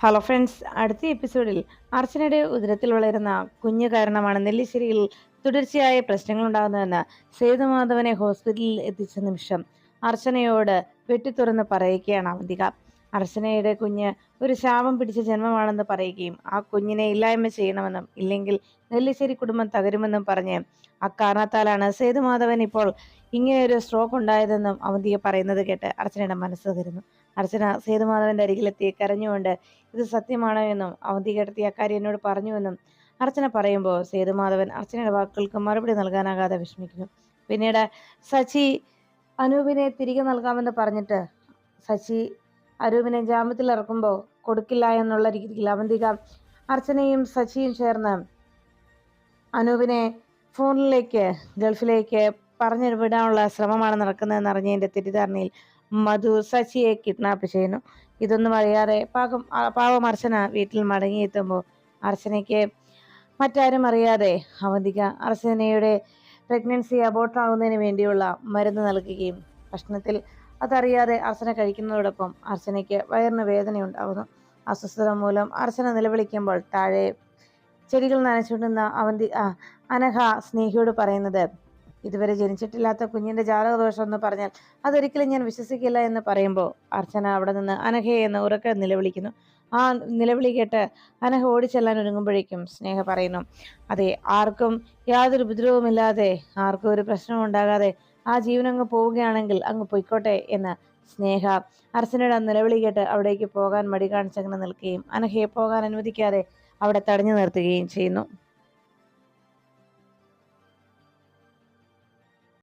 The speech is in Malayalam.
ഹലോ ഫ്രണ്ട്സ് അടുത്ത എപ്പിസോഡിൽ അർച്ചനയുടെ ഉദരത്തിൽ വളരുന്ന കുഞ്ഞ് കാരണമാണ് നെല്ലിശ്ശേരിയിൽ തുടർച്ചയായ പ്രശ്നങ്ങൾ ഉണ്ടാകുന്നതെന്ന് സേതുമാധവനെ ഹോസ്പിറ്റലിൽ എത്തിച്ച നിമിഷം അർച്ചനയോട് വെട്ടിത്തുറന്ന് പറയുകയാണ് അവന്തിക. അർച്ചനയുടെ കുഞ്ഞ് ഒരു ശാപം പിടിച്ച ജന്മമാണെന്ന് പറയുകയും ആ കുഞ്ഞിനെ ഇല്ലായ്മ ചെയ്യണമെന്നും ഇല്ലെങ്കിൽ നെല്ലിശ്ശേരി കുടുംബം തകരുമെന്നും പറഞ്ഞ് അക്കാരണത്താലാണ് സേതുമാധവൻ ഇപ്പോൾ ഇങ്ങനെയൊരു സ്ട്രോക്ക് ഉണ്ടായതെന്നും അവന്തിക പറയുന്നത് കേട്ട് അർച്ചനയുടെ മനസ്സ് തരുന്നു അർച്ചന സേതുമാധവന്റെ അരികിലെത്തി കരഞ്ഞുകൊണ്ട് ഇത് സത്യമാണോ എന്നും അവധി എടുത്തി അക്കാര്യം എന്നോട് പറഞ്ഞുവെന്നും അർച്ചന പറയുമ്പോൾ സേതുമാധവൻ അർച്ചനയുടെ വാക്കുകൾക്ക് മറുപടി നൽകാനാകാതെ വിഷമിക്കുന്നു. പിന്നീട് സച്ചി അനൂപിനെ തിരികെ നൽകാമെന്ന് പറഞ്ഞിട്ട് സച്ചി അനൂപിനെ ജാമ്യത്തിൽ ഇറക്കുമ്പോൾ കൊടുക്കില്ല എന്നുള്ള രീതിയിൽ അവന്തിക അർച്ചനയും സച്ചിയും ചേർന്ന് അനൂപിനെ ഫോണിലേക്ക് ഗൾഫിലേക്ക് പറഞ്ഞു വിടാനുള്ള ശ്രമമാണ് നടക്കുന്നതെന്ന് അറിഞ്ഞതിന്റെ തെറ്റിദ്ധാരണയിൽ മധു സശിയെ കിഡ്നാപ്പ് ചെയ്യുന്നു ഇതൊന്നും അറിയാതെ പാകം പാവം അർച്ചന വീട്ടിൽ മടങ്ങിയെത്തുമ്പോൾ അർച്ചനയ്ക്ക് മറ്റാരും അറിയാതെ അവന്തിക അർച്ചനയുടെ പ്രഗ്നൻസി അബോർട്ടാകുന്നതിന് വേണ്ടിയുള്ള മരുന്ന് നൽകുകയും ഭക്ഷണത്തിൽ അതറിയാതെ അർച്ചന കഴിക്കുന്നതോടൊപ്പം അർച്ചനയ്ക്ക് വയറിന് വേദനയുണ്ടാകുന്നു അസ്വസ്ഥത മൂലം അർച്ചന നിലവിളിക്കുമ്പോൾ താഴെ ചെടികൾ നനച്ചുകൊണ്ടുന്ന അവന്തി അനഘ സ്നേഹിയോട് പറയുന്നത് ഇതുവരെ ജനിച്ചിട്ടില്ലാത്ത കുഞ്ഞിന്റെ ജാതകദോഷം എന്ന് പറഞ്ഞാൽ അതൊരിക്കലും ഞാൻ വിശ്വസിക്കില്ല എന്ന് പറയുമ്പോൾ അർച്ചന അവിടെ നിന്ന് അനഘയെ എന്ന് ഉറക്കെ നിലവിളിക്കുന്നു. ആ നിലവിളി കേട്ട് അനഘ ഓടിച്ചെല്ലാൻ ഒരുങ്ങുമ്പോഴേക്കും സ്നേഹ പറയുന്നു അതെ ആർക്കും യാതൊരു ഉപദ്രവമില്ലാതെ ആർക്കും ഒരു പ്രശ്നവും ഉണ്ടാകാതെ ആ ജീവൻ അങ്ങ് പോവുകയാണെങ്കിൽ അങ്ങ് പൊയ്ക്കോട്ടെ എന്ന് സ്നേഹ അർച്ചനയുടെ നിലവിളി കേട്ട് അവിടേക്ക് പോകാൻ മടി കാണിച്ചങ്ങനെ നിൽക്കുകയും അനഘയെ പോകാൻ അനുവദിക്കാതെ അവിടെ തടഞ്ഞു നിർത്തുകയും ചെയ്യുന്നു.